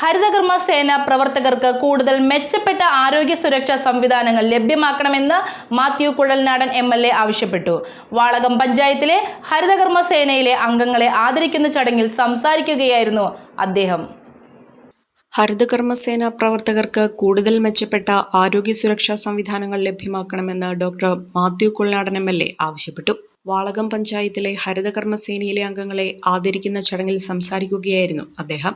Harithakarma Sena പ്രവർത്തകർക്ക് കൂടുതൽ മെച്ചപ്പെട്ട ആരോഗ്യ സുരക്ഷാ സംവിധാനങ്ങൾ ലഭ്യമാക്കണമെന്ന് Mathew Kuzhalnadan M L A ആവശ്യപ്പെട്ടു. വാളകം പഞ്ചായത്തിലെ ഹരിതകർമ്മ സേനയിലെ അംഗങ്ങളെ ആദരിക്കുന്ന ചടങ്ങിൽ സംസാരിക്കുകയായിരുന്നു അദ്ദേഹം. ഹരിതകർമ്മസേന പ്രവർത്തകർക്ക് കൂടുതൽ മെച്ചപ്പെട്ട ആരോഗ്യ സുരക്ഷാ സംവിധാനങ്ങൾ ലഭ്യമാക്കണമെന്ന് doctor Mathew Kulanadan M L A ആവശ്യപ്പെട്ടു. വാളകം പഞ്ചായത്തിലെ ഹരിതകർമ്മസേനയിലെ അംഗങ്ങളെ ആദരിക്കുന്ന ചടങ്ങിൽ സംസാരിക്കുകയായിരുന്നു അദ്ദേഹം.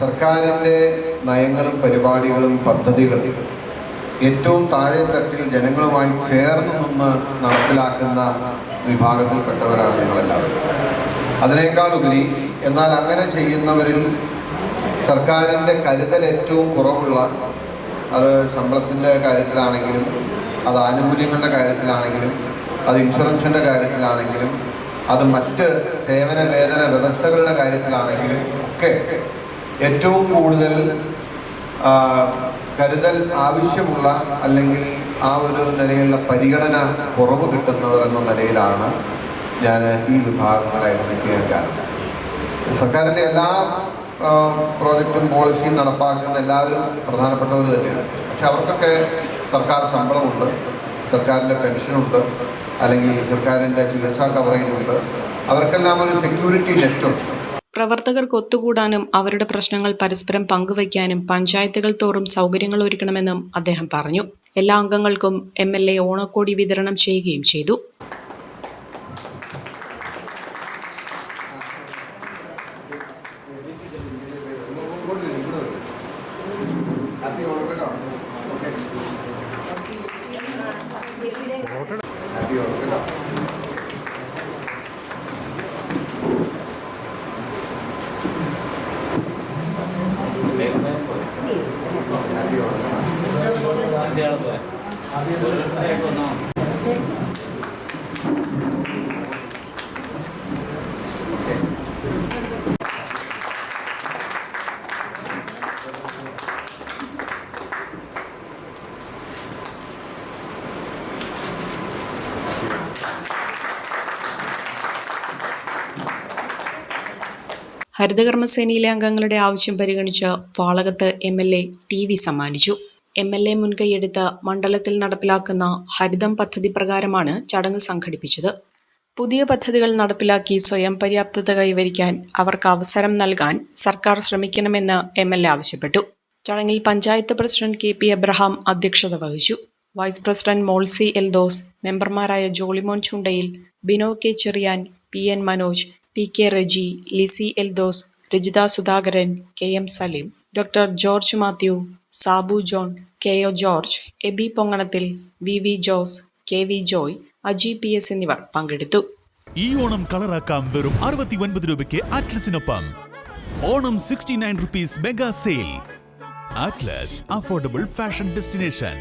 സർക്കാരിന്റെ നയങ്ങളും പരിപാടികളും പദ്ധതികളും ഏറ്റവും താഴെ തട്ടിൽ ജനങ്ങളുമായി ചേർന്ന് നിന്ന് നടപ്പിലാക്കുന്ന വിഭാഗത്തിൽപ്പെട്ടവരാണ് നിങ്ങളെല്ലാവരും. അതിനേക്കാൾ ഉപരി എന്നാൽ അങ്ങനെ ചെയ്യുന്നവരിൽ സർക്കാരിന്റെ കരുതൽ ഏറ്റവും കുറവുള്ള അത് ശമ്പളത്തിന്റെ കാര്യത്തിലാണെങ്കിലും അത് ആനുകൂല്യങ്ങളുടെ കാര്യത്തിലാണെങ്കിലും അത് ഇൻഷുറൻസിന്റെ കാര്യത്തിലാണെങ്കിലും അത് മറ്റ് സേവന വേതന വ്യവസ്ഥകളുടെ കാര്യത്തിലാണെങ്കിലും ഒക്കെ ഏറ്റവും കൂടുതൽ കരുതൽ ആവശ്യമുള്ള അല്ലെങ്കിൽ ആ ഒരു നിലയിലുള്ള പരിഗണന കുറവ് കിട്ടുന്നവർ എന്ന നിലയിലാണ് ഞാൻ ഈ വിഭാഗങ്ങളെ ചെയ്യാൻ കാരണം. സർക്കാരിന്റെ എല്ലാ പ്രോജക്റ്റും പോളിസിയും നടപ്പാക്കുന്ന എല്ലാവരും പ്രധാനപ്പെട്ടവർ തന്നെയാണ്. പക്ഷെ അവർക്കൊക്കെ സർക്കാർ ശമ്പളമുണ്ട് സർക്കാരിന്റെ പെൻഷനുണ്ട് അല്ലെങ്കിൽ സർക്കാരിന്റെ ചികിത്സാ കവറേജ് ഉണ്ട് അവർക്കെല്ലാം ഒരു സെക്യൂരിറ്റി നെറ്റുണ്ട് പ്രവർത്തകർക്ക് ഒത്തുകൂടാനും അവരുടെ പ്രശ്നങ്ങൾ പരസ്പരം പങ്കുവയ്ക്കാനും പഞ്ചായത്തുകൾ തോറും സൗകര്യങ്ങൾ ഒരുക്കണമെന്നും അദ്ദേഹം പറഞ്ഞു. എല്ലാ അംഗങ്ങൾക്കും എം എൽ എ ഓണക്കോടി വിതരണം ചെയ്യുകയും ചെയ്തു ഹാപ്പി ഓണം ഹരിതകർമ്മസേനയിലെ അംഗങ്ങളുടെ ആവശ്യം പരിഗണിച്ച് വാളകത്ത് M L A T V സമ്മാനിച്ചു. എം എൽ എ മുൻകൈയെടുത്ത് മണ്ഡലത്തിൽ നടപ്പിലാക്കുന്ന ഹരിതം പദ്ധതി പ്രകാരമാണ് ചടങ്ങ് സംഘടിപ്പിച്ചത്. പുതിയ പദ്ധതികൾ നടപ്പിലാക്കി സ്വയം പര്യാപ്തത കൈവരിക്കാൻ അവർക്ക് അവസരം നൽകാൻ സർക്കാർ ശ്രമിക്കണമെന്ന് എം എൽ എ ആവശ്യപ്പെട്ടു. ചടങ്ങിൽ panchayat president K P Abraham അധ്യക്ഷത വഹിച്ചു. വൈസ് പ്രസിഡന്റ് മോൾസി എൽദോസ് മെമ്പർമാരായ Jollymon Chundayil Bino K Cherian P N Manoj P K Reji Lizy Eldhose Rajitha Sudhakaran K M Saleem doctor George Mathew Sabu John K O George Abi Ponganathil V V Jose K V Joy Aji P S എന്നിവർ പങ്കെടുത്തു. ഈ ഓണം കളറാക്കാം വെറും അറുപത്തി ഒൻപത് രൂപയ്ക്ക് അറ്റ്ലസിനൊപ്പം Onam sixty nine rupees mega sale Atlas affordable fashion destination